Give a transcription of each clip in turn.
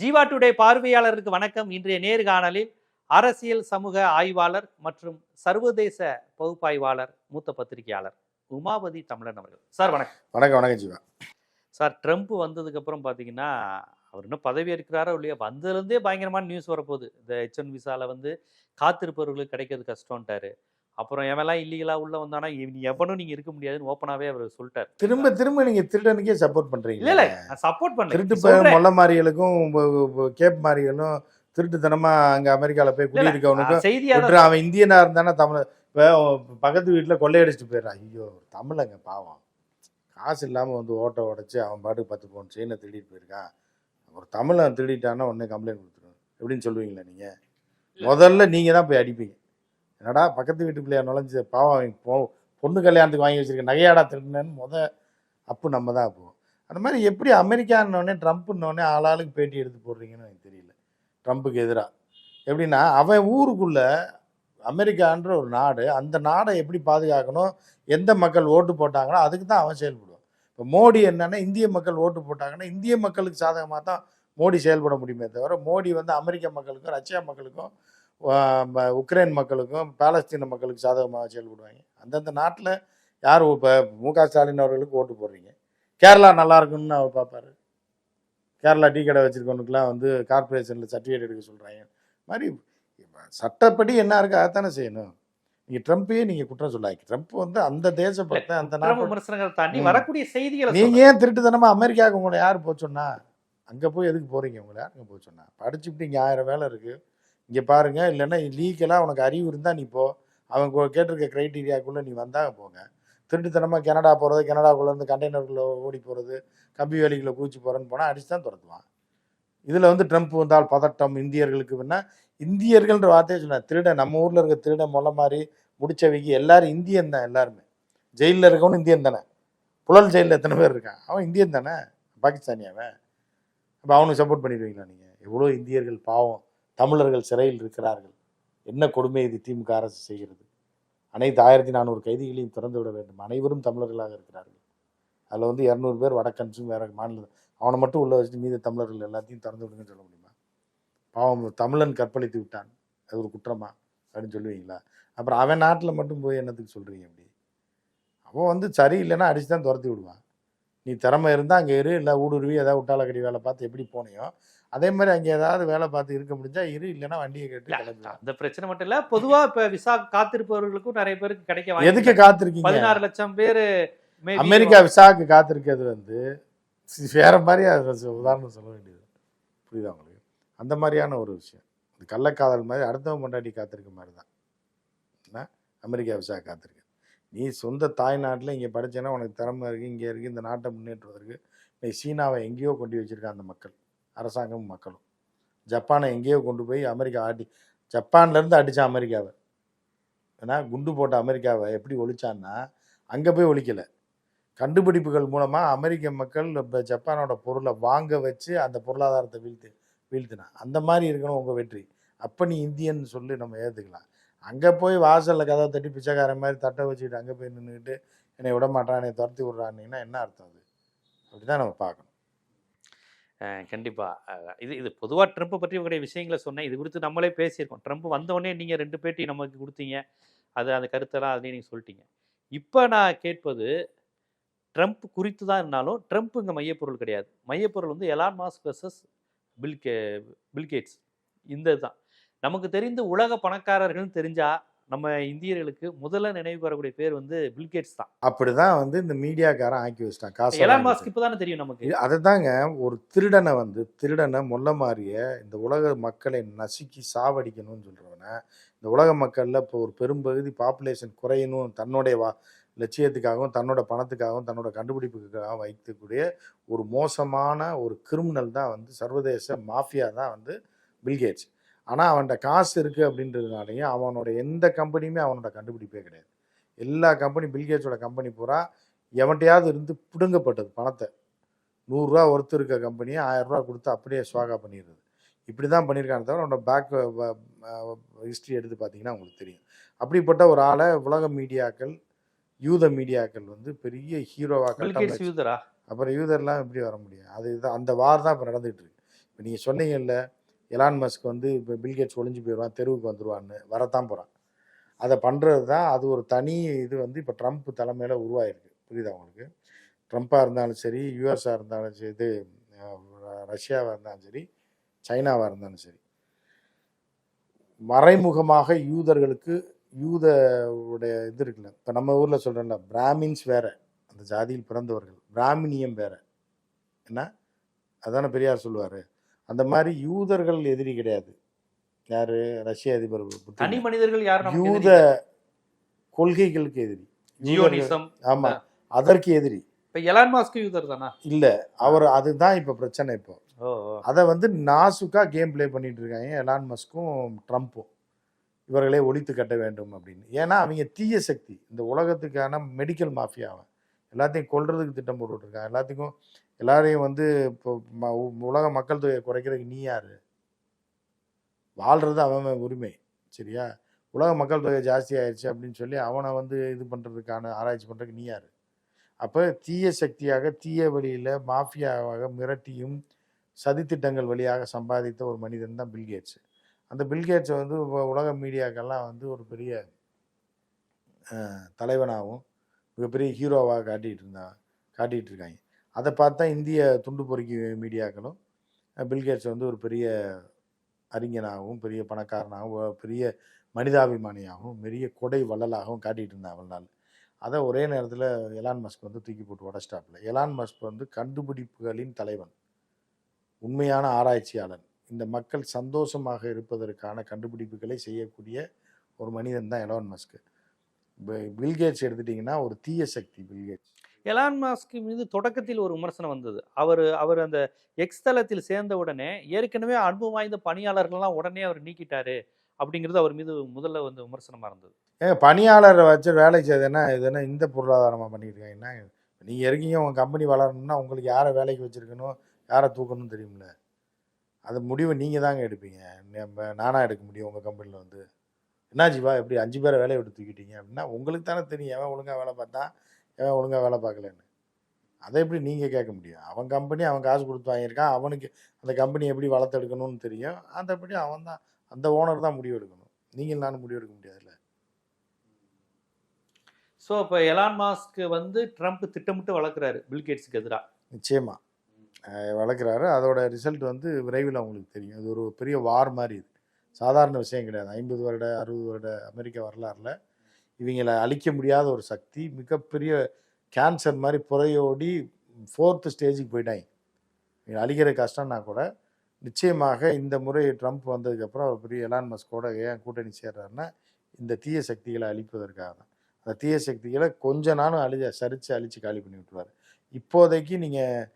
Jeeva today பார்வையாளருக்கு வணக்கம். இன்றைய நேர்காணலில் அரசியல் சமூக ஆய்வாளர் மற்றும் சர்வதேச பகுப்பாய்வாளர் மூத்த பத்திரிகையாளர் உமாபதி தமிழன் அவர்கள். சார் வணக்கம். வணக்கம் வணக்கம் ஜீவா. சார் ட்ரம்ப் வந்ததுக்கு அப்புறம் பாத்தீங்கன்னா அவர் இன்னும் பதவி இருக்கிறாரோ இல்லையா வந்ததுலேருந்தே பயங்கரமான நியூஸ் வரப்போகுது. இந்த ஹெச் ஒன் விசால வந்து காத்திருப்பவர்களுக்கு கிடைக்கிறது கஷ்டம்ட்டாரு. அப்புறம் எவெல்லாம் இல்லீகலா உள்ள வந்தானா? எவனும் நீங்க இருக்க முடியாதுன்னு ஓப்பனாவே அவர் சொல்லிட்டாரு. திரும்ப திரும்ப நீங்க திருடனுக்கே சப்போர்ட் பண்றீங்க இல்ல இல்ல நான் சப்போர்ட் திருட்டு பண்ணல ப- மொள்ள மாறிகளுக்கும் கேப் மாறிகளும் திருட்டுத்தனமா அங்க அமெரிக்கால போய் குடியிருக்கவனுக்கும் செய்தியா விட்டுரு அவன் இந்தியனா இருந்தானே தமிழ் இப்போ பக்கத்து வீட்டுல கொள்ளையடிச்சிட்டு போயிடுறான் ஐயோ தமிழங்க பாவம். காசு இல்லாம வந்து ஓட்டை உடைச்சு அவன் பாட்டுக்கு பத்து பவுன் செயினை திருடிட்டு போயிருக்கான். ஒரு தமிழன் திருடிட்டான்னா உடனே கம்ப்ளைண்ட் கொடுத்துருவோம் எப்படின்னு சொல்லுவீங்களா நீங்க? முதல்ல நீங்க தான் போய் அடிப்பீங்க. என்னடா பக்கத்து வீட்டு பிள்ளையா நுழைஞ்சு பாவம் போ பொண்ணு கல்யாணத்துக்கு வாங்கி வச்சிருக்க நகையாடா திருடினேன்னு முத அப்பு நம்ம தான் போவோம் அந்த மாதிரி எப்படி அமெரிக்கான்னொடனே ட்ரம்ப்னோடனே ஆளாளுக்கு பேட்டி எடுத்து போடுறீங்கன்னு எனக்கு தெரியல. ட்ரம்ப்புக்கு எதிராக எப்படின்னா அவன் ஊருக்குள்ளே அமெரிக்கான்ற ஒரு நாடு அந்த நாடை எப்படி பாதுகாக்கணும் எந்த மக்கள் ஓட்டு போட்டாங்களோ அதுக்கு தான் அவன் செயல்படுவான். இப்போ மோடி என்னன்னா இந்திய மக்கள் ஓட்டு போட்டாங்கன்னா இந்திய மக்களுக்கு சாதகமாக தான் மோடி செயல்பட முடியுமே தவிர மோடி வந்து அமெரிக்க மக்களுக்கும் ரஷ்யா மக்களுக்கும் உக்ரைன் மக்களுக்கும் பாலஸ்தீன மக்களுக்கு சாதகமாக செயல்படுவாங்க. அந்தந்த நாட்டில் யார் இப்போ மு க ஸ்டாலின் அவர்களுக்கு ஓட்டு போடுறீங்க? கேரளா நல்லா இருக்குன்னு அவர் பார்ப்பாரு கேரளா டீ கடை வச்சிருக்கவனுக்குலாம் வந்து கார்பரேஷனில் சர்டிஃபிகேட் எடுக்க சொல்கிறாங்க மாதிரி சட்டப்படி என்ன இருக்கு அதைத்தானே செய்யணும். நீங்கள் ட்ரம்ப்பையே நீங்கள் குற்றம் சொல்லாங்க ட்ரம்ப் வந்து அந்த தேசப்பட்ட அந்த குற்றம் நாட்டு விமர்சனங்களை தாண்டி. வரக்கூடிய செய்திகளை நீங்க ஏன் திருட்டுத்தனமா அமெரிக்காவுக்கு உங்களை யார் போக சொன்னா அங்க போய் எதுக்கு போறீங்க உங்களை? யாருங்க போக சொன்னா படிச்சுட்டு இங்க ஆயிரம் வேலை இருக்கு. இங்கே பாருங்க இல்லைன்னா லீகலாக உனக்கு அறிவு இருந்தால் நீ போ. அவங்க கேட்டிருக்க க்ரைட்டீரியாக்குள்ளே நீ வந்தாங்க போங்க. திருட்டுத்தனமாக கனடா போகிறது கனடாக்குள்ளேருந்து இருந்து ஓடி போகிறது கம்பி வேலிக்குள்ள பூச்சி போகிறேன்னு போனால் அடிச்சு தான் துரத்துவான். இதில் வந்து ட்ரம்ப் வந்தால் பதட்டம் இந்தியர்களுக்கு வேணா இந்தியர்கள்ன்ற வார்த்தையை சொன்னேன் திருடன் நம்ம ஊரில் இருக்க திருடன் மொல்ல மாதிரி முடிச்சவைக்கு எல்லாரும் இந்தியன் தான் எல்லாருமே. ஜெயிலில் இருக்கவனும் இந்தியன் தானே. புழல் ஜெயிலில் எத்தனை பேர் இருக்கான்? அவன் இந்தியன் தானே பாகிஸ்தானியாவன் அப்போ அவனுக்கு சப்போர்ட் பண்ணிடுவீங்களா நீங்கள் எவ்வளோ இந்தியர்கள் பாவம். தமிழர்கள் சிறையில் இருக்கிறார்கள். என்ன கொடுமை இது திமுக அரசு செய்கிறது? அனைத்து ஆயிரத்தி நானூறு கைதிகளையும் திறந்து விட வேண்டும். அனைவரும் தமிழர்களாக இருக்கிறார்கள். அதில் வந்து இரநூறு பேர் வடக்கன்ஸும் வேற மாநில அவனை மட்டும் உள்ள வச்சுட்டு மீத தமிழர்கள் எல்லாத்தையும் திறந்து விடுங்கன்னு சொல்ல முடியுமா? பாவம் தமிழன் கற்பழித்து விட்டான். அது ஒரு குற்றமா? அப்படின்னு சொல்லுவீங்களா? அப்புறம் அவன் நாட்டில் மட்டும் போய் என்னத்துக்கு சொல்கிறீங்க அப்படி? அவன் வந்து சரி இல்லைன்னா அடிச்சு தான் துரத்தி விடுவான். நீ திறமை இருந்தால் அங்கே இரு இல்லை ஊடுருவி ஏதாவது விட்டாலக்கடி வேலை பார்த்து எப்படி போனியோ அதே மாதிரி அங்கே ஏதாவது வேலை பார்த்து இருக்க முடிஞ்சா இரு இல்லைன்னா வண்டியை கேட்டு அந்த பிரச்சனை மட்டும் இல்ல. பொதுவா இப்ப விசா காத்திருப்பவர்களுக்கும் நிறைய பேருக்கு கிடைக்க எதுக்கு. காத்திருக்கீங்க? பதினாறு லட்சம் பேரு அமெரிக்கா விசாவுக்கு காத்திருக்கிறது வந்து வேற மாதிரி உதாரணம் சொல்ல வேண்டியது. புரியுதா உங்களுக்கு? அந்த மாதிரியான ஒரு விஷயம். இந்த கள்ளக்காதல் மாதிரி அடுத்தவன் கொண்டாடி காத்திருக்க மாதிரி தான். என்ன? அமெரிக்கா விசா காத்திருக்கு. நீ சொந்த தாய்நாட்டில் இங்கே படிச்சேன்னா உனக்கு திறமை இருக்குது இங்கே இருக்குது இந்த நாட்டை முன்னேற்றுவதற்கு. நீ சீனாவை எங்கேயோ கொண்டு வச்சிருக்க அந்த மக்கள். அரசாங்கமும் மக்களும். ஜப்பானை எங்கேயோ கொண்டு போய் அமெரிக்கா ஆட்டி ஜப்பான்லேருந்து அடித்தான் அமெரிக்காவை. ஏன்னா குண்டு போட்ட அமெரிக்காவை எப்படி ஒழிச்சான்னா அங்கே போய் ஒழிக்கலை. கண்டுபிடிப்புகள் மூலமாக அமெரிக்க மக்கள் இப்போ ஜப்பானோட பொருளை வாங்க வச்சு அந்த பொருளாதாரத்தை வீழ்த்து வீழ்த்தினான் அந்த மாதிரி இருக்கணும் உங்கள் வெற்றி. அப்போ நீ இந்தியன் சொல்லி நம்ம ஏற்றுக்கலாம் அங்கே போய் வாசலில் கதவை தட்டி பிச்சைக்காரன் மாதிரி தட்டை வச்சுக்கிட்டு அங்கே போய் நின்றுக்கிட்டு என்னை விட மாட்டான் என்னை துரத்தி விட்றான்னீங்கன்னா என்ன அர்த்தம் அது? அப்படி தான் நம்ம பார்க்கணும். கண்டிப்பாக இது இது பொதுவாக ட்ரம்ப் பற்றி உங்களுடைய விஷயங்களை சொன்னேன். இது குறித்து நம்மளே பேசியிருக்கோம். ட்ரம்ப் வந்தோடனே நீங்கள் ரெண்டு பேட்டி நமக்கு கொடுத்தீங்க. அது அந்த கருத்தெல்லாம் அதுலேயே நீங்கள் சொல்லிட்டீங்க. இப்போ நான் கேட்பது ட்ரம்ப் குறித்து தான் இருந்தாலும் ட்ரம்ப் இங்கே மையப்பொருள் கிடையாது. மையப்பொருள் வந்து எலான் மாஸ்க் வர்சஸ் பில்கே பில்கேட்ஸ் இந்த இதுதான். நமக்கு தெரிந்த உலக பணக்காரர்கள்னு தெரிஞ்சால் நம்ம இந்தியர்களுக்கு முதல்ல நினைவு வரக்கூடிய பேர் வந்து பில்கேட்ஸ் தான். அப்படி தான் வந்து இந்த மீடியாக்காரன் ஆக்கி வச்சிட்டான். காசு எலான் மாஸ்க் இப்போ தானே தெரியும் நமக்கு. அதை தாங்க ஒரு திருடனை வந்து திருடனை மொல்ல மாறிய இந்த உலக மக்களை நசுக்கி சாவடிக்கணும்னு சொல்கிறவனை இந்த உலக மக்களில் இப்போ ஒரு பெரும்பகுதி பாப்புலேஷன் குறையணும் தன்னுடைய வா லட்சியத்துக்காகவும் தன்னோட பணத்துக்காகவும் தன்னோட கண்டுபிடிப்புக்காகவும் வைக்கக்கூடிய ஒரு மோசமான ஒரு கிரிமினல் தான் வந்து சர்வதேச மாஃபியா தான் வந்து பில்கேட்ஸ் ஆனால் அவன்கிட்ட காசு இருக்குது அப்படின்றதுனாலையும் அவனோட எந்த கம்பெனியுமே அவனோட கண்டுபிடிப்பே கிடையாது. எல்லா கம்பெனி பில்கேட்ஸோட கம்பெனி பூரா எவன்கிட்டயாவது இருந்து பிடுங்கப்பட்டது பணத்தை. நூறுரூவா ஒருத்தர் இருக்க கம்பெனியை ஆயிரரூவா கொடுத்து அப்படியே ஸ்வாகா பண்ணிடுறது. இப்படி தான் பண்ணியிருக்காங்க தவிர அவனோட பேக் ஹிஸ்ட்ரி எடுத்து பார்த்தீங்கன்னா உங்களுக்கு தெரியும். அப்படிப்பட்ட ஒரு ஆளை உலக மீடியாக்கள் யூத மீடியாக்கள் வந்து பெரிய ஹீரோவாக யூதரா? அப்புறம் யூதர்லாம் எப்படி வர முடியும்? அது இது அந்த வார் தான் இப்போ நடந்துகிட்டு இருக்கு. இப்போ நீங்கள் சொன்னீங்கல்ல எலான் மஸ்க் வந்து இப்போ பில்கேட்ஸ் ஒளிஞ்சு போயிடுவான் தெருவுக்கு வந்துடுவான்னு வரத்தான் போகிறான் அதை பண்ணுறது தான் அது ஒரு தனி இது வந்து இப்போ ட்ரம்ப் தலைமையில் உருவாயிருக்கு. புரியுதா உங்களுக்கு? ட்ரம்ப்பாக இருந்தாலும் சரி யூஎஸ்ஆ இருந்தாலும் சரி இது ரஷ்யாவாக இருந்தாலும் சரி சைனாவாக இருந்தாலும் சரி மறைமுகமாக யூதர்களுக்கு யூத உடைய இது இருக்குல்ல இப்போ நம்ம ஊரில் சொல்கிறோம்ல பிராமின்ஸ் வேற அந்த ஜாதியில் பிறந்தவர்கள் பிராமினியம் வேற. என்ன? அதான பெரியார் சொல்லுவார். அந்த மாதிரி யூதர்கள் எதிரி கிடையாது. யாரு? ரஷ்ய அதிபர். தனி மனிதர்கள் யாரும் யூத? கொள்கைகளுக்கு எதிரி. ஜியோனிசம். ஆமா. அதற்கு எதிரி. இப்ப எலான் மாஸ்க் யூதர் தானா? இல்ல. அவர் அதுதான் இப்ப பிரச்சனை இப்போ. அதை வந்து நாசுக்கா கேம் ப்ளே பண்ணிட்டு இருக்காங்க. எலான் மஸ்க்கும் ட்ரம்ப்பும் இவர்களே ஒழித்து கட்ட வேண்டும் அப்படின்னு. ஏன்னா அவங்க தீய சக்தி. இந்த உலகத்துக்கான மெடிக்கல் மாஃபியாவை எல்லாத்தையும் கொல்றதுக்கு திட்டம் போட்டுட்டு இருக்காங்க எல்லாத்துக்கும் எல்லாரையும் வந்து இப்போ ம- உ- உலக மக்கள் தொகையை குறைக்கிறதுக்கு நீ யார்? வாழ்கிறது அவன் உரிமை சரியா? உலக மக்கள் தொகை ஜாஸ்தி ஆயிடுச்சு அப்படின்னு சொல்லி அவனை வந்து இது பண்ணுறதுக்கான ஆராய்ச்சி பண்ணுறதுக்கு நீ யார்? அப்போ தீய சக்தியாக தீய வழியில் மாஃபியாவாக மிரட்டியும் சதித்திட்டங்கள் வழியாக சம்பாதித்த ஒரு மனிதன் தான் பில்கேட்ஸ் அந்த பில்கேட்ஸை வந்து உலக மீடியாக்கெல்லாம் வந்து ஒரு பெரிய தலைவனாகவும் மிகப்பெரிய ஹீரோவாக காட்டிகிட்டு இருந்தா காட்டிகிட்டு இருக்காங்க. அதை பார்த்தா இந்திய துண்டு பொறுக்கி மீடியாக்களும் பில்கேட்ஸ் வந்து ஒரு பெரிய அறிஞனாகவும் பெரிய பணக்காரனாகவும் பெரிய மனிதாபிமானியாகவும் பெரிய கொடை வள்ளலாகவும் காட்டிகிட்டு இருந்தான் அவள் நாள். அதை ஒரே நேரத்தில் எலான் மஸ்க் வந்து தூக்கி போட்டு உடச்சிட்டாப்புல எலான் மஸ்க் வந்து கண்டுபிடிப்புகளின் தலைவன் உண்மையான ஆராய்ச்சியாளன். இந்த மக்கள் சந்தோஷமாக இருப்பதற்கான கண்டுபிடிப்புகளை செய்யக்கூடிய ஒரு மனிதன் தான் எலான் மஸ்க். பில்கேட்ஸ் எடுத்துட்டிங்கன்னா ஒரு தீய சக்தி பில்கேட்ஸ் எலான் மாஸ்க் மீது தொடக்கத்தில் ஒரு விமர்சனம் வந்தது. அவர் அவர் அந்த எக்ஸ் தளத்தில் சேர்ந்த உடனே ஏற்கனவே அனுபவம் வாய்ந்த பணியாளர்கள்லாம் உடனே அவர் நீக்கிட்டாரு அப்படிங்கிறது அவர் மீது முதல்ல வந்து விமர்சனமாக இருந்தது. ஏங்க பணியாளரை வச்சு வேலை செய்யுதுன்னா இது என்ன இந்த பொருளாதாரமாக பண்ணிட்டு இருக்காங்கன்னா நீங்கள் இருக்கீங்க உங்கள் கம்பெனி வளரணும்னா உங்களுக்கு யாரை வேலைக்கு வச்சுருக்கணும் யாரை தூக்கணும்னு தெரியும்ல? அது முடிவு நீங்கள் தாங்க எடுப்பீங்க. நம்ம நானாக எடுக்க முடியும் உங்கள் கம்பெனியில் வந்து. என்ன ஜீவா எப்படி அஞ்சு பேரை வேலையை விட்டு தூக்கிட்டீங்க? அப்படின்னா உங்களுக்கு தானே தெரியும். எவன் ஒழுங்காக வேலை பார்த்தா எவன் ஒழுங்காக வேலை பார்க்கலன்னு? அதை எப்படி நீங்கள் கேட்க முடியும்? அவன் கம்பெனி அவன் காசு கொடுத்து வாங்கியிருக்கான் அவனுக்கு அந்த கம்பெனி எப்படி வளர்த்தெடுக்கணும்னு தெரியும். அந்தபடி அவன் தான் அந்த ஓனர் தான் முடிவு எடுக்கணும். நீங்கள் நானும் முடிவு எடுக்க முடியாதுல்ல? ஸோ இப்போ எலான் மாஸ்க் வந்து ட்ரம்ப் திட்டமிட்டு வளர்க்குறாரு பில்கேட்ஸுக்கு எதிராக. நிச்சயமா. அஹ் வளர்க்குறாரு. அதோட ரிசல்ட் வந்து விரைவில் அவங்களுக்கு தெரியும். இது ஒரு பெரிய வார் மாதிரி இது. சாதாரண விஷயம் கிடையாது. ஐம்பது வருட அறுபது வருட அமெரிக்க வரலாறுல இவங்களை அழிக்க முடியாத ஒரு சக்தி மிகப்பெரிய கேன்சர் மாதிரி புறையோடி ஃபோர்த்து ஸ்டேஜுக்கு போயிட்டாங்க. இவங்க அழிக்கிற கஷ்டம்னா கூட நிச்சயமாக இந்த முறை ட்ரம்ப் வந்ததுக்கப்புறம் அவர் பெரிய எலான் மஸ்கோட ஏன் கூட்டணி சேர்றாருன்னா இந்த தீய சக்திகளை அழிப்பதற்காக தான். அந்த தீய சக்திகளை கொஞ்ச நாளும் அழிஞ்ச சரித்து அழித்து காலி பண்ணி விட்டுருவார். இப்போதைக்கு நீங்கள்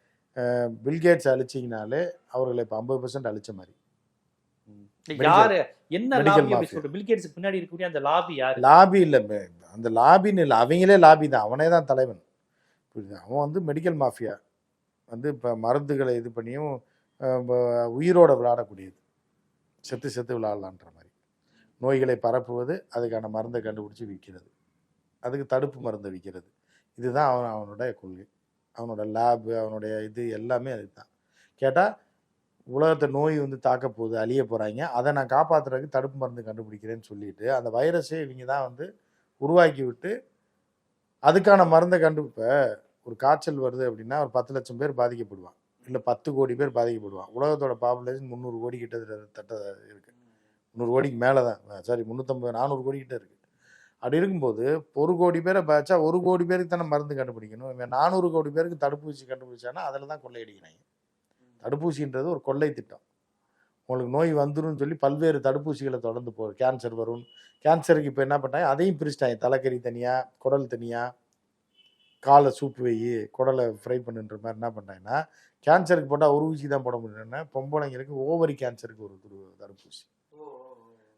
பில்கேட்ஸ் அழிச்சிங்கனாலே அவர்களை இப்போ ஐம்பது பர்சன்ட் அழிச்ச மாதிரி. யாரு என்ன லாபி அப்படி. சொல்லிட்டு பில்கேட்ஸுக்கு பின்னாடி இருக்கக்கூடிய அந்த லாபி யாரு? லாபி இல்லை அந்த லாபின்னு இல்லை அவங்களே லாபி தான் அவனே தான் தலைவன். புரியுது? அவன் வந்து மெடிக்கல் மாஃபியா வந்து இப்போ மருந்துகளை இது பண்ணியும் உயிரோட விளையாடக்கூடியது. செத்து செத்து விளையாடலான்ற மாதிரி. நோய்களை பரப்புவது அதுக்கான மருந்தை கண்டுபிடிச்சி விற்கிறது. அதுக்கு தடுப்பு மருந்தை விற்கிறது. இதுதான் அவன் அவனோட கொள்கை. அவனோட லேபு அவனுடைய இது எல்லாமே அதுதான். கேட்டால் உலகத்தை நோய் வந்து தாக்க போகுது அழிய போகிறாங்க அதை நான் காப்பாற்றுறதுக்கு தடுப்பு மருந்து கண்டுபிடிக்கிறேன்னு சொல்லிட்டு அந்த வைரஸை இவங்க தான் வந்து உருவாக்கி விட்டு அதுக்கான மருந்தை கண்டு இப்போ ஒரு காய்ச்சல் வருது அப்படின்னா ஒரு பத்து லட்சம் பேர் பாதிக்கப்படுவான் இல்லை பத்து கோடி பேர் பாதிக்கப்படுவான் உலகத்தோட பாப்புலேஷன் முந்நூறு கோடி கிட்ட தட்ட இருக்கு. முந்நூறு கோடிக்கு மேலே தான். சாரி முந்நூற்றம்பது நானூறு கோடி கிட்ட இருக்கு. அப்படி இருக்கும்போது ஒரு கோடி பேரை பாய்ச்சா ஒரு கோடி பேருக்கு தானே மருந்து கண்டுபிடிக்கணும்? இவன் நானூறு கோடி பேருக்கு தடுப்பூசி கண்டுபிடிச்சானா அதில் தான் கொள்ளையடிக்கிறாங்க. தடுப்பூசின்றது ஒரு கொள்ளை திட்டம். உங்களுக்கு நோய் வந்துரும்னு சொல்லி பல்வேறு தடுப்பூசிகளை தொடர்ந்து போகுது கேன்சர் வரும் கேன்சருக்கு இப்போ என்ன பண்ணாங்க? அதையும் பிரிச்சிட்டாங்க. தலைக்கறி தனியாக குடல் தனியாக காலை சூப்பு வை குடலை ஃப்ரை பண்ணுன்ற மாதிரி என்ன பண்ணாங்கன்னா கேன்சருக்கு போட்டால் ஒரு ஊசி தான் போட முடியும்னா பொம்பளைங்களுக்கு ஓவரி கேன்சருக்கு ஒரு தடுப்பூசி.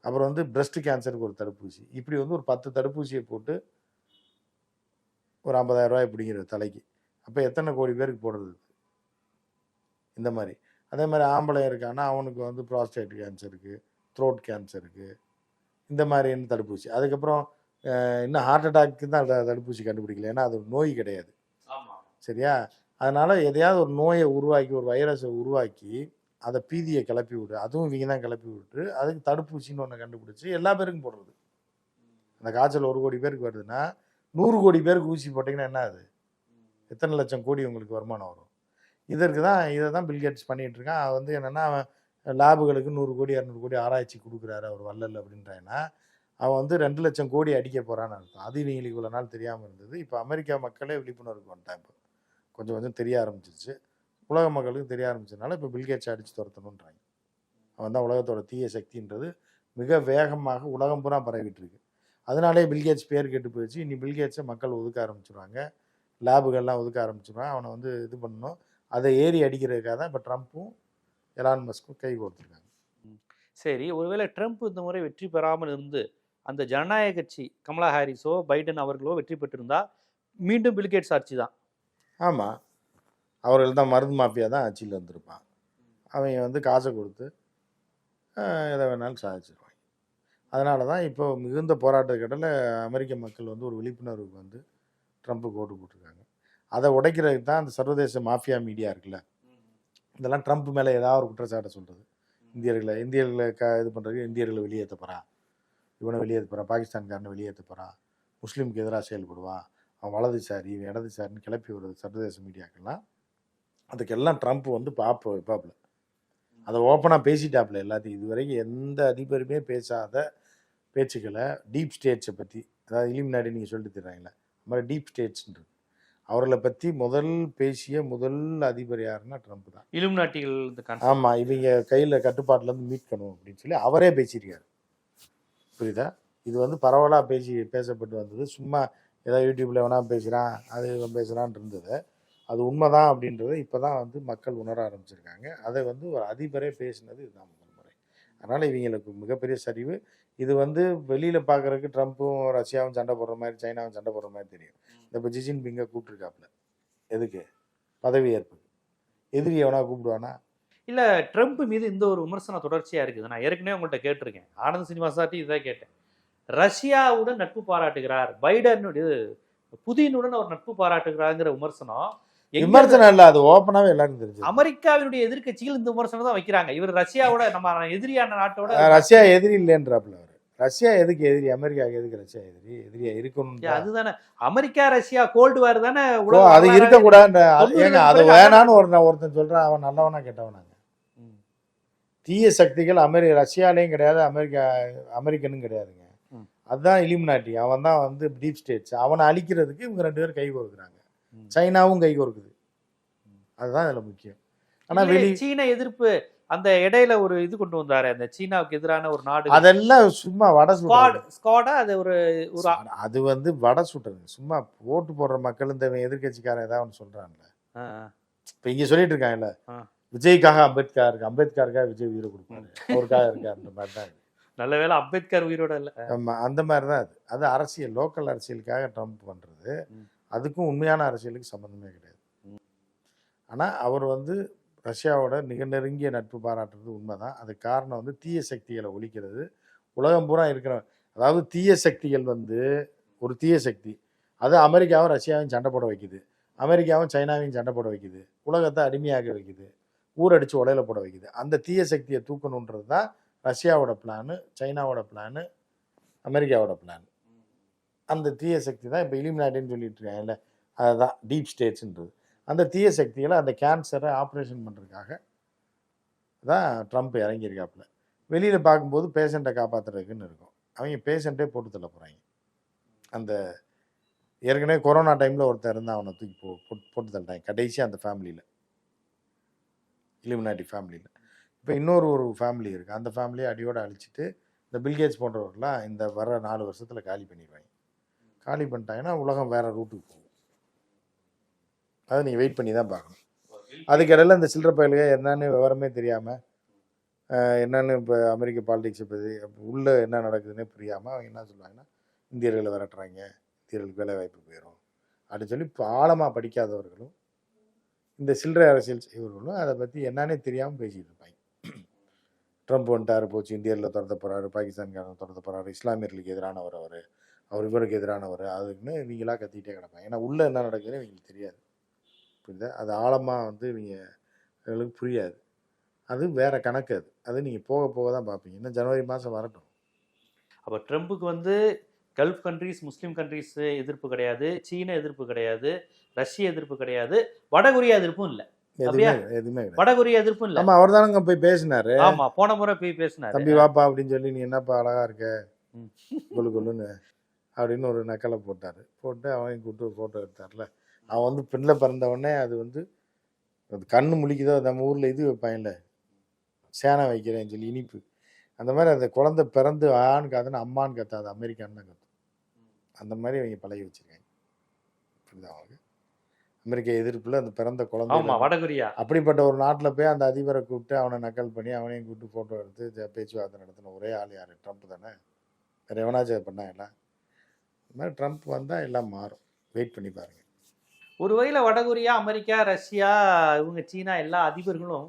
அப்புறம் வந்து பிரஸ்ட் கேன்சருக்கு ஒரு தடுப்பூசி. இப்படி வந்து ஒரு பத்து தடுப்பூசியை போட்டு ஒரு ஐம்பதாயிரம் ரூபாய் பிடிங்கிறது தலைக்கு. அப்போ எத்தனை கோடி பேருக்கு போடுறது? இந்த மாதிரி அதே மாதிரி ஆம்பளை இருக்கான்னா அவனுக்கு வந்து ப்ராஸ்டேட் கேன்சருக்கு த்ரோட் கேன்சருக்கு இந்த மாதிரி என்ன தடுப்பூசி. அதுக்கப்புறம் இன்னும் ஹார்ட் அட்டாக்கு தான் தடுப்பூசி கண்டுபிடிக்கல. ஏன்னா அது நோய் கிடையாது. சரியா? அதனால எதையாவது ஒரு நோயை உருவாக்கி ஒரு வைரஸை உருவாக்கி அதை பீதியை கிளப்பி விடு. அதுவும் இவங்க தான் கிளப்பி விட்டு அதுக்கு தடுப்பூசின்னு ஒன்று கண்டுபிடிச்சி எல்லா பேருக்கும் போடுறது. அந்த காய்ச்சல் ஒரு கோடி பேருக்கு வருதுன்னா நூறு கோடி பேருக்கு ஊசி போட்டிங்கன்னா என்ன அது எத்தனை லட்சம் கோடி உங்களுக்கு வருமானம் வரும்? இதற்கு தான் இதை தான் பில்கேட்ஸ் பண்ணிகிட்டு இருக்கான். அவன் வந்து என்னென்னா அவன் லேபுகளுக்கு நூறு கோடி இரநூறு கோடி ஆராய்ச்சி கொடுக்குறாரு அவர் வல்லல் அப்படின்றேன்னா. அவன் வந்து ரெண்டு லட்சம் கோடி அடிக்க போகிறான்னு அர்த்தம். அது இவங்களுக்கு இவ்வளோ நாள் தெரியாமல் இருந்தது. இப்போ அமெரிக்கா மக்களே விழிப்புணர்வுக்கு வந்துட்டான் இப்போ கொஞ்சம் கொஞ்சம் தெரிய ஆரம்பிச்சிருச்சு. உலக மக்களுக்கு தெரிய ஆரம்பிச்சதுனால இப்போ பில்கேட்ஸ் அடித்து துரத்தணுன்றாங்க அவன் தான் உலகத்தோட தீய சக்தின்றது மிக வேகமாக உலகம் பூரா பரவிட்டு இருக்கு. அதனாலே பில்கேட்ஸ் பேர் கெட்டு போயிடுச்சு. இனி பில்கேட்ஸை மக்கள் ஒதுக்க ஆரம்பிச்சிருவாங்க. லேபுகள்லாம் ஒதுக்க ஆரம்பிச்சிருவாங்க. அவனை வந்து இது பண்ணணும். அதை ஏறி அடிக்கிறதுக்காக தான் இப்போ ட்ரம்ப்பும் எலான் மஸ்க்கும் கை கோர்த்துருக்காங்க. சரி ஒருவேளை ட்ரம்ப் இந்த முறை வெற்றி பெறாமல் இருந்து அந்த ஜனநாயக கட்சி கமலா ஹாரிஸோ பைடன் அவர்களோ வெற்றி பெற்றிருந்தா மீண்டும் பில்கேட்ஸ் ஆட்சி தான். ஆமாம் அவர்கள் தான் மருந்து மாஃபியா தான் ஆட்சியில் வந்திருப்பான் அவங்க வந்து காசை கொடுத்து எதை வேணாலும் சாதிச்சிருவாங்க. அதனால தான் இப்போ மிகுந்த போராட்டக்கடல அமெரிக்க மக்கள் வந்து ஒரு விழிப்புணர்வுக்கு வந்து ட்ரம்ப்புக்கு ஓட்டு போட்டிருக்காங்க. அதை உடைக்கிறதுக்கு தான் அந்த சர்வதேச மாஃபியா மீடியா இருக்குல்ல. இதெல்லாம் ட்ரம்ப் மேலே ஏதாவது ஒரு குற்றச்சாட்டை சொல்கிறது இந்தியர்களை இந்தியர்களை க இது பண்ணுறதுக்கு இந்தியர்களை வெளியேற்ற போகிறான் இவனை வெளியேற்ற போகிறான் பாகிஸ்தான்காரனை வெளியேற்ற போகிறான் முஸ்லீமுக்கு எதிராக செயல்படுவான் அவன் வலதுசாரி இவன் இடதுசாரின்னு கிளப்பி வருது சர்வதேச மீடியாக்கெல்லாம் அதுக்கெல்லாம் ட்ரம்ப் வந்து பாப்ப வைப்பாப்புல அதை ஓப்பனாக பேசிட்டாப்புல எல்லாத்தையும். இதுவரைக்கும் எந்த அதிபருமே பேசாத பேச்சுக்களை டீப் ஸ்டேட்ஸை பற்றி அதாவது இலிமினாடி நீங்கள் சொல்லிட்டு தர்றாங்களே அது மாதிரி டீப் ஸ்டேட்ஸ்ன்றது அவர்களை பற்றி முதல் பேசிய முதல் அதிபர் யாருன்னா ட்ரம்ப் தான். இலும் நாட்டிகள் ஆமாம் இவங்க கையில் கட்டுப்பாட்டிலேருந்து மீட்கணும் அப்படின்னு சொல்லி அவரே பேசியிருக்காரு. புரியுதா? இது வந்து பரவலாக பேசி பேசப்பட்டு வந்தது. சும்மா ஏதோ யூடியூப்பில் வேணா பேசுகிறான் அது இவன் பேசுகிறான் இருந்தது. அது உண்மைதான் அப்படின்றத இப்போ தான் வந்து மக்கள் உணர ஆரம்பிச்சிருக்காங்க. அதை வந்து ஒரு அதிபரே பேசினது இதுதான். அதனால் இவங்களுக்கு மிகப்பெரிய சரிவு. இது வந்து வெளியில் பார்க்குறதுக்கு ட்ரம்ப்பும் ரஷ்யாவும் சண்டை போடுற மாதிரி சைனாவும் சண்டை போடுற மாதிரி தெரியும். இந்த இப்போ ஜிஜின் பிங்கை கூப்பிட்டுருக்காப்புல. எதுக்கு? பதவி ஏற்பு. எதிரி எவனா கூப்பிடுவானா? இல்ல ட்ரம்ப் மீது இந்த ஒரு விமர்சனம் தொடர்ச்சியா இருக்குது. நான் ஏற்கனவே உங்கள்கிட்ட கேட்டிருக்கேன். ஆனந்த் சீனிவாசாட்டி இதான் கேட்டேன். ரஷ்யாவுடன் நட்பு பாராட்டுகிறார். பைடன் இது புதினுடன் அவர் நட்பு பாராட்டுகிறாருங்கிற விமர்சனம் விமர்சனம் இல்லை அது ஓப்பனாகவே எல்லாருக்கும் தெரிஞ்சது அமெரிக்காவினுடைய எதிர்க்கட்சிகள் இந்த விமர்சனம் தான் வைக்கிறாங்க. இவர் ரஷ்யாவோட நம்ம எதிரியான நாட்டோட ரஷ்யா எதிரி இல்லைன்றாப்புல அவர். ரஷ்யா எதுக்கு எதிரி? அமெரிக்காவுக்கு எதுக்கு ரஷ்யா எதிரி? எதிரியா இருக்கணும் அதுதானே. அமெரிக்கா ரஷ்யா கோல்டு வார் தானே அது இருக்கக்கூடாது ஏங்க அது வேணான்னு ஒருத்தன் ஒருத்தன் சொல்றான். அவன் நல்லவனா கெட்டவனாங்க. ம். தீய சக்திகள் அமெரி ரஷ்யாலையும் கிடையாது அமெரிக்கா அமெரிக்கனும் கிடையாதுங்க. அதுதான் இலிமினாட்டி அவன் தான் வந்து டீப் ஸ்டேட்ஸ் அவனை அழிக்கிறதுக்கு இவங்க ரெண்டு பேரும் கை கோர்க்குறாங்க ம். சைனாவும் கை கோர்க்குது அதுதான் இதுல முக்கியம். ஆனா இல்லையே, வெளி சீன எதிர்ப்பு அந்த இடையில ஒரு இது கொண்டு வந்தாரு அந்த சீனாவுக்கு எதிரான ஒரு நாடு. அதெல்லாம் சும்மா வட ஸ்குவாட் அது ஒரு ஒரு அது வந்து வட சுட்டுறது. சும்மா ஓட்டு போடுற மக்கள் இந்த எதிர்கட்சிக்காரன் ஏதாவது ஒன்று ஆ. இப்போ இங்க சொல்லிட்டு இருக்காங்கல்ல. விஜய்க்காக அம்பேத்கர் அம்பேத்கருக்காக விஜய் உயிரை கொடுப்பாரு. அவருக்காக இருக்காரு அந்த மாதிரி தான். நல்ல வேளை அம்பேத்கர் உயிரோட இல்ல. ஆமா அந்த மாதிரி தான் அது. அது அரசியல் லோக்கல் அரசியலுக்காக ட்ரம்ப் பண்றது. அதுக்கும் உண்மையான அரசியலுக்கு சம்மந்தமே கிடையாது. ஆனால் அவர் வந்து ரஷ்யாவோட மிக நெருங்கிய நட்பு பாராட்டுறது உண்மைதான். அதுக்கு காரணம் வந்து தீய சக்திகளை ஒழிக்கிறது. உலகம் பூரா இருக்கிற அதாவது தீய சக்திகள் வந்து ஒரு தீய சக்தி. அது அமெரிக்காவும் ரஷ்யாவையும் சண்டை போட வைக்குது. அமெரிக்காவும் சைனாவையும் சண்டை போட வைக்குது. உலகத்தை அடிமையாக வைக்குது. ஊரடிச்சு உலையில போட வைக்குது. அந்த தீய சக்தியை தூக்கணுன்றது தான் ரஷ்யாவோட பிளானு சைனாவோட பிளானு அமெரிக்காவோட பிளான் அந்த தீய சக்தி தான் இப்போ இலிமினாட்டின்னு சொல்லிட்டு இருக்காங்கல்ல அதுதான் டீப் ஸ்டேட்ஸ்ன்றது அந்த தீய சக்திகளை அந்த கேன்சரை ஆப்ரேஷன் பண்ணுறதுக்காக தான் ட்ரம்ப் இறங்கியிருக்காப்புல. வெளியில் பார்க்கும்போது பேஷண்ட்டை காப்பாற்றுறதுக்குன்னு இருக்கும். அவங்க பேஷண்ட்டே போட்டு தள்ள போகிறாங்க அந்த ஏற்கனவே கொரோனா டைமில் ஒருத்தர் இருந்தால் அவனை தூக்கி போ போட்டு போட்டு தள்ளிட்டாங்க. கடைசியாக அந்த ஃபேமிலியில் இலிமினாட்டி ஃபேமிலியில் இப்போ இன்னொரு ஒரு ஃபேமிலி இருக்குது அந்த ஃபேமிலியை அடியோடு அழிச்சிட்டு இந்த பில்கேட்ஸ் போன்றவர்கள்லாம் இந்த வர நாலு வருஷத்தில் காலி பண்ணிடுவாங்க. காலி பண்ணிட்டாங்கன்னா உலகம் வேறு ரூட்டுக்கு போகும். அதை நீங்கள் வெயிட் பண்ணி தான் பார்க்கணும். அதுக்கிடையில் இந்த சில்லற பயலுக என்னன்னு விவரமே தெரியாமல் என்னன்னு இப்போ அமெரிக்க பாலிடிக்ஸை பற்றி உள்ளே என்ன நடக்குதுன்னே புரியாமல் அவங்க என்ன சொல்லுவாங்கன்னா இந்தியர்களை விரட்டுறாங்க இந்தியர்களுக்கு வேலை வாய்ப்பு போயிடும் அப்படின்னு சொல்லி இப்போ ஆழமாக படிக்காதவர்களும் இந்த சில்லறை அரசியல் செய்வர்களும் அதை பற்றி என்னன்னே தெரியாமல் பேசிகிட்டு இருப்பாங்க. ட்ரம்ப் வந்துட்டார் போச்சு இந்தியரில் திறந்த போகிறாரு பாகிஸ்தான்காரன் திறந்த போகிறாரு இஸ்லாமியர்களுக்கு எதிரானவர் அவர். அவர் இவருக்கு எதிரானவர். அதுக்குன்னு இவங்களா கத்திக்கிட்டே கிடப்பாங்க. ஏன்னா உள்ளே என்ன நடக்குதுன்னு இவங்களுக்கு தெரியாது. புரியுதா? அது ஆழமாக வந்து இவங்க அவங்களுக்கு புரியாது. அது வேற கணக்கு அது. அது நீங்கள் போக போக தான் பார்ப்பீங்க. இன்னும் ஜனவரி மாதம் வரட்டும். அப்போ ட்ரம்ப்புக்கு வந்து கல்ஃப் கண்ட்ரீஸ் முஸ்லீம் கண்ட்ரீஸ் எதிர்ப்பு கிடையாது. சீன எதிர்ப்பு கிடையாது. ரஷ்ய எதிர்ப்பு கிடையாது. வடகொரியா எதிர்ப்பும் இல்ல. எதுவுமே வடகொரியா எதிர்ப்பும் இல்ல. ஆமா அவர் தானங்க போய் பேசினாரு. ஆமா போன முறை போய் பேசினாரு. தம்பி வாப்பா அப்படின்னு சொல்லி நீ என்னப்பா அழகா இருக்க. கொள்ளு கொள்ளுன்னு அப்படின்னு ஒரு நக்கலை போட்டாரு. போட்டு அவன் கூப்பிட்டு ஒரு ஃபோட்டோ எடுத்தார்ல. அவன் வந்து பெண்ணில் பிறந்த உடனே அது வந்து அது கண்ணு முழிக்குதோ நம்ம ஊர்ல இது வைப்பாங்கல்ல சேனை வைக்கிறேன்னு சொல்லி இனிப்பு. அந்த மாதிரி அந்த குழந்தை பிறந்து ஆண் காதுன்னு அம்மான்னு கத்தாது. அமெரிக்கான்னு தான் கத்தும். அந்த மாதிரி அவங்க பழகி வச்சிருக்காங்க. புரியுதா அவங்க அமெரிக்க எதிர்ப்புல அந்த பிறந்த குழந்தை வடகொரியா. அப்படிப்பட்ட ஒரு நாட்டில் போய் அந்த அதிபரை கூப்பிட்டு அவனை நக்கல் பண்ணி அவனையும் கூப்பிட்டு ஃபோட்டோ எடுத்து பேச்சுவார்த்தை நடத்தின ஒரே ஆள் யார்? ட்ரம்ப் தானே? வேறு எவனாச்சும் பண்ணா எல்லாம் இந்த மாதிரி ட்ரம்ப் வந்தால் எல்லாம் மாறும். வெயிட் பண்ணி பாருங்க. ஒருவேளை வடகொரியா அமெரிக்கா ரஷ்யா இவங்க சீனா எல்லா அதிபர்களும்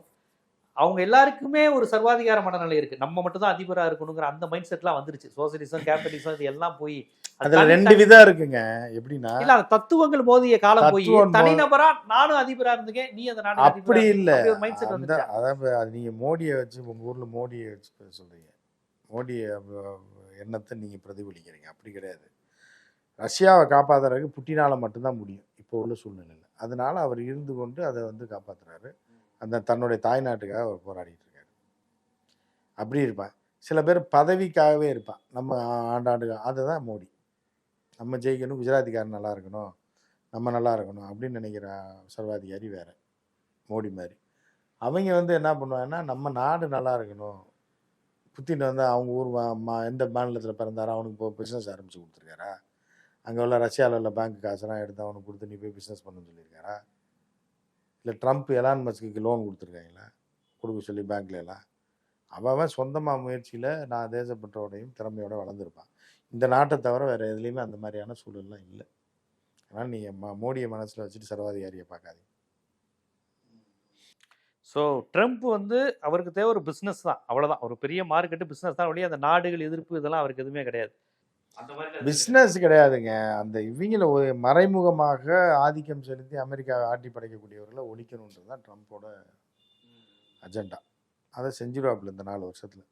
அவங்க எல்லாருக்குமே ஒரு சர்வாதிகார மனநிலை இருக்கு. நம்ம மட்டும் தான் அதிபரா இருக்கணுங்கிற அந்த மைண்ட் செட்லாம் வந்துருச்சு. சோசியலிசம் கேபிட்டலிசம் இது எல்லாம் போய் அது அதில் ரெண்டு விதம் இருக்குங்க. எப்படின்னா இல்ல தத்துவங்கள் மோதிய காலம் போய் தனிநபரா நானும் அதிபரா இருந்துக்கேன் நீ அந்த நாடு அப்படி இல்லை. மைண்ட் செட் அந்த வந்துருச்சா? அதாவது அது நீங்கள் மோடியை வச்சு உங்கள் ஊரில் மோடியை வச்சு சொல்கிறீங்க மோடி எண்ணத்தை நீங்கள் பிரதிபலிக்கிறீங்க? அப்படி கிடையாது. ரஷ்யாவை காப்பாத்துறதுக்கு புட்டினால் மட்டும்தான் முடியும் இப்போ உள்ள சூழ்நிலையில். அதனால அவர் இருந்து கொண்டு அதை வந்து காப்பாத்துறாரு. அந்த தன்னுடைய தாய்நாட்டுக்காக அவர் போராடிட்டு இருக்காரு. அப்படி இருப்பான் சில பேர் பதவிக்காகவே இருப்பான் நம்ம ஆண்டாண்டு அதுதான் மோடி. நம்ம ஜெயிக்கணும் குஜராத்திக்காரன் நல்லா இருக்கணும் நம்ம நல்லா இருக்கணும் அப்படின்னு நினைக்கிற சர்வாதிகாரி வேற மோடி மாதிரி. அவங்க வந்து என்ன பண்ணுவாங்கன்னா நம்ம நாடு நல்லா இருக்கணும். புத்தின் வந்து அவங்க ஊர் மா- மா- எந்த மாநிலத்தில் பிறந்தாரோ அவனுக்கு இப்போ பிஸ்னஸ் ஆரம்பித்து கொடுத்துருக்காரா? அங்கே உள்ள ரஷ்யாவில் உள்ள பேங்க் காசெல்லாம் எடுத்து அவனுக்கு கொடுத்து நீ போய் பிஸ்னஸ் பண்ணணும்னு சொல்லியிருக்காரா? இல்லை ட்ரம்ப் எலான் மஸ்க்கு லோன் கொடுத்துருக்காங்களா? கொடுக்க சொல்லி பேங்க்ல எல்லாம். அவன் அவன் சொந்தமாக முயற்சியில் நான் தேசப்பற்றோடையும் திறமையோட வளர்ந்துருப்பான். இந்த நாட்டை தவிர வேறு எதுலேயுமே அந்த மாதிரியான சூழல்லாம் இல்லை. அதனால் நீங்கள் ம மோடியை மனசில் வச்சுட்டு சர்வாதிகாரியை பார்க்காதீங்க. ஸோ ட்ரம்ப் வந்து அவருக்கு தேவை ஒரு பிஸ்னஸ் தான். அவ்வளோதான் ஒரு பெரிய மார்க்கெட்டு பிஸ்னஸ் தான். வழியே அந்த நாடுகள் எதிர்ப்பு இதெல்லாம் அவருக்கு எதுவுமே கிடையாது. பிஸ்னஸ் கிடையாதுங்க. அந்த இவங்கள ஒரு மறைமுகமாக ஆதிக்கம் செலுத்தி அமெரிக்காவை ஆட்டி படைக்கக்கூடியவர்களை ஒழிக்கணுன்றது தான் ட்ரம்ப்போட அஜெண்டா. அதை செஞ்சிருவாப்புல இந்த நாலு வருஷத்துல.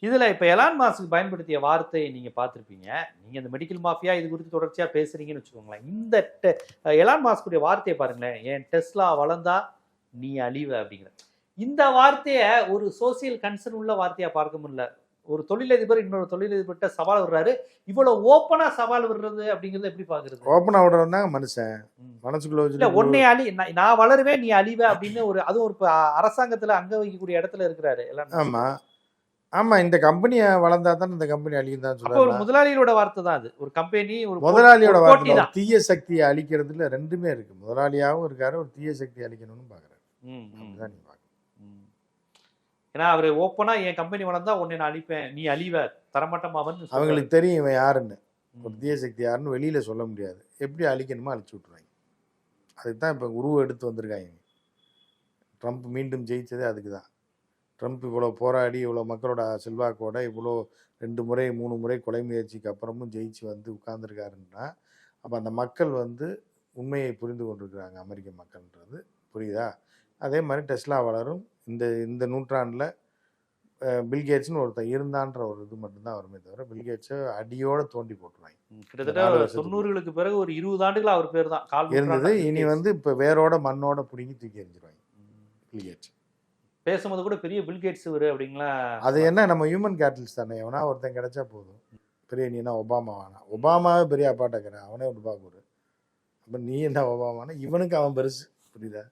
இதுல இப்ப எலான் மாஸ்க் பயன்படுத்திய வார்த்தை நீங்க பார்த்திருப்பீங்க. நீங்க இந்த மெடிக்கல் மாஃபியா இது குறித்து தொடர்ச்சியா பேசுறீங்கன்னு வச்சுக்கோங்களேன். இந்த te- எலான் மாஸ்குடைய வார்த்தையை பாருங்களேன். என் டெஸ்லா வளர்ந்தா நீ அழிவ அப்படிங்கிற. இந்த வார்த்தையை ஒரு சோசியல் கன்சர்ன் உள்ள வார்த்தையா பார்க்க முடியல. ஒரு தொழிலதிபர் இன்னொரு தொழிலதிபர்கிட்ட சவால் விடுறாரு. இவ்வளவு ஓப்பனா சவால் விடுறது அப்படிங்கறத எப்படி பாக்குறது? ஓப்பன் விடுறவன் தாங்க மனுஷன். மனசுக்குள்ள உன்னை அழி நான் வளருவேன் நீ அழிவ அப்படின்னு ஒரு அதுவும் ஒரு அரசாங்கத்துல அங்க வைக்கக்கூடிய இடத்துல இருக்கிறாரு எலான் மாஸ்க். ஆமா. ஆமா இந்த கம்பெனியை வளர்ந்தா தான் இந்த கம்பெனி அழியும் தான் ஒரு சொல்றாங்க. முதலாளியோட வார்த்தை தான் அது. ஒரு கம்பெனி ஒரு முதலாளியோட வார்த்தை தீய சக்தியை அழிக்கிறதுல ரெண்டுமே இருக்கு. முதலாளியாகவும் இருக்காரு ஒரு தீய சக்தி அழிக்கணும்னு பாக்குறாரு ம், ம், அப்படிதான் நீங்க பாக்கணும் ம். ஏன்னா அவரு ஓப்பனா என் கம்பெனி வளர்ந்தா உன்னை நான் அழிப்பேன். நீ அழிவ தரமாட்டமாவன் அவங்களுக்கு தெரியும் இவன் யாருன்னு. ஒரு. தீய சக்தி யாருன்னு வெளியில சொல்ல முடியாது. எப்படி அழிக்கணுமோ அழிச்சு விட்ருவாங்க அதுக்கு தான் இப்போ உருவம் எடுத்து வந்திருக்காங்க. ட்ரம்ப் மீண்டும் ஜெயிச்சதே அதுக்கு தான் ட்ரம்ப் இவ்வளோ போராடி இவ்வளோ மக்களோட செல்வாக்கோட இவ்வளோ ரெண்டு முறை மூணு முறை கொலை முயற்சிக்கு அப்புறமும் ஜெயிச்சு வந்து உட்கார்ந்துருக்காருன்னா அப்போ அந்த மக்கள் வந்து உண்மையை புரிந்து கொண்டிருக்கிறாங்க. அமெரிக்க மக்கள்ன்றது. புரியுதா? அதே மாதிரி டெஸ்லா வளரும் இந்த இந்த நூற்றாண்டில் பில்கேட்ஸ்னு ஒருத்தன் இருந்தான்ற ஒரு இது மட்டும்தான் வருமே தவிர பில்கேட்ஸை அடியோட தோண்டி போட்டுருவாங்க. கிட்டத்தட்ட. தொண்ணூறுகளுக்கு பிறகு ஒரு இருபது ஆண்டுகள் அவர் பேர் தான். கால் இருந்தது. இனி வந்து இப்போ வேரோட மண்ணோட பிடுங்கி தூக்கி எறிஞ்சிருவாங்க கேட்ஸ். பில்கேட்ஸ் பேசும்போது கூட பெரிய பில்கேட்ஸ் இவரு அப்படிங்களா? அது என்ன நம்ம ஹியூமன் கேட்டல்ஸ் தானே. எவனா ஒருத்தன் கிடைச்சா போதும். பெரிய நீ என்ன ஒபாமா வேணாம் ஒபாமாவே பெரிய அப்பாட்டக்கிறேன் அவனே ஒரு பாக்கூர் அப்போ நீ என்ன ஒபாமானா? இவனுக்கு அவன் பெருசு. புரியுதா?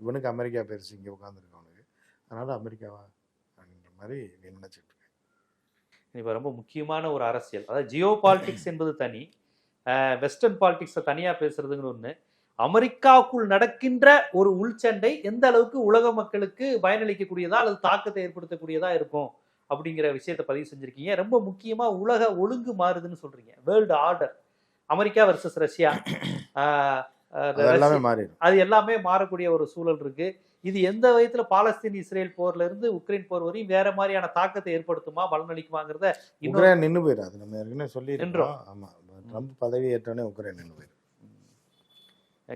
இவனுக்கு அமெரிக்கா பெருசு இங்கே உட்காந்துருக்கவனுக்கு அதனால் அமெரிக்காவா அப்படின்ற மாதிரி நினச்சிட்டு இப்போ ரொம்ப முக்கியமான ஒரு அரசியல். அதாவது ஜியோ பாலிடிக்ஸ் என்பது தனி. வெஸ்டர்ன் பாலிடிக்ஸை தனியாக பேசுறதுங்கன்னு ஒன்று அமெரிக்காவுக்குள் நடக்கின்ற ஒரு உள்சண்டை எந்த அளவுக்கு உலக மக்களுக்கு பயனளிக்கக்கூடியதா அல்லது தாக்கத்தை ஏற்படுத்தக்கூடியதா இருக்கும் அப்படிங்கிற விஷயத்தை பதிவு செஞ்சுருக்கீங்க. ரொம்ப முக்கியமாக உலக ஒழுங்கு மாறுதுன்னு சொல்கிறீங்க world order America versus Russia. எல்லாமே மாறிடும். அது எல்லாமே மாறக்கூடிய ஒரு சூழல் இருக்கு. இது எந்த விதத்துல பாலஸ்தீன் இஸ்ரேல் போர்ல இருந்து உக்ரைன் போர் வரையும் வேற மாதிரியான தாக்கத்தை ஏற்படுத்துமா பலனளிக்குமாங்கிறத உக்ரைன் நின்று போயிடும். அது நம்ம ஏற்கனவே நின்றோம். ஆமாம் ட்ரம்ப் பதவி ஏற்றோடனே உக்ரைன் நின்று போயிடும்.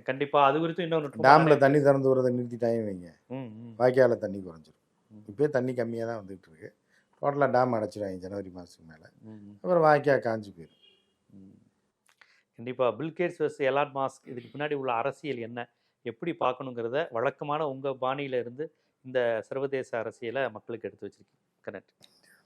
கண்டிப்பா. அது குறித்து இன்னொரு டேமில் தண்ணி திறந்து விடுறதை நிறுத்திட்டாங்க வைங்க. வாய்க்காலில் தண்ணி குறைஞ்சிரும். ம். இப்போயே தண்ணி கம்மியாக தான் வந்துகிட்டு இருக்கு. டோட்டலாக டேம் அடைச்சிடுவாங்க ஜனவரி மாதத்துக்கு மேலே. அப்புறம் வாய்க்கால் காஞ்சி போயிடும். கண்டிப்பாக பில்கேட்ஸ் வர்ஸ் எலான் மாஸ்க் இதுக்கு பின்னாடி உள்ள அரசியல் என்ன? எப்படி பார்க்கணுங்கிறத வழக்கமான உங்கள் பாணியிலிருந்து இந்த சர்வதேச அரசியலை மக்களுக்கு எடுத்து வச்சிருக்கீங்க. கரெக்ட்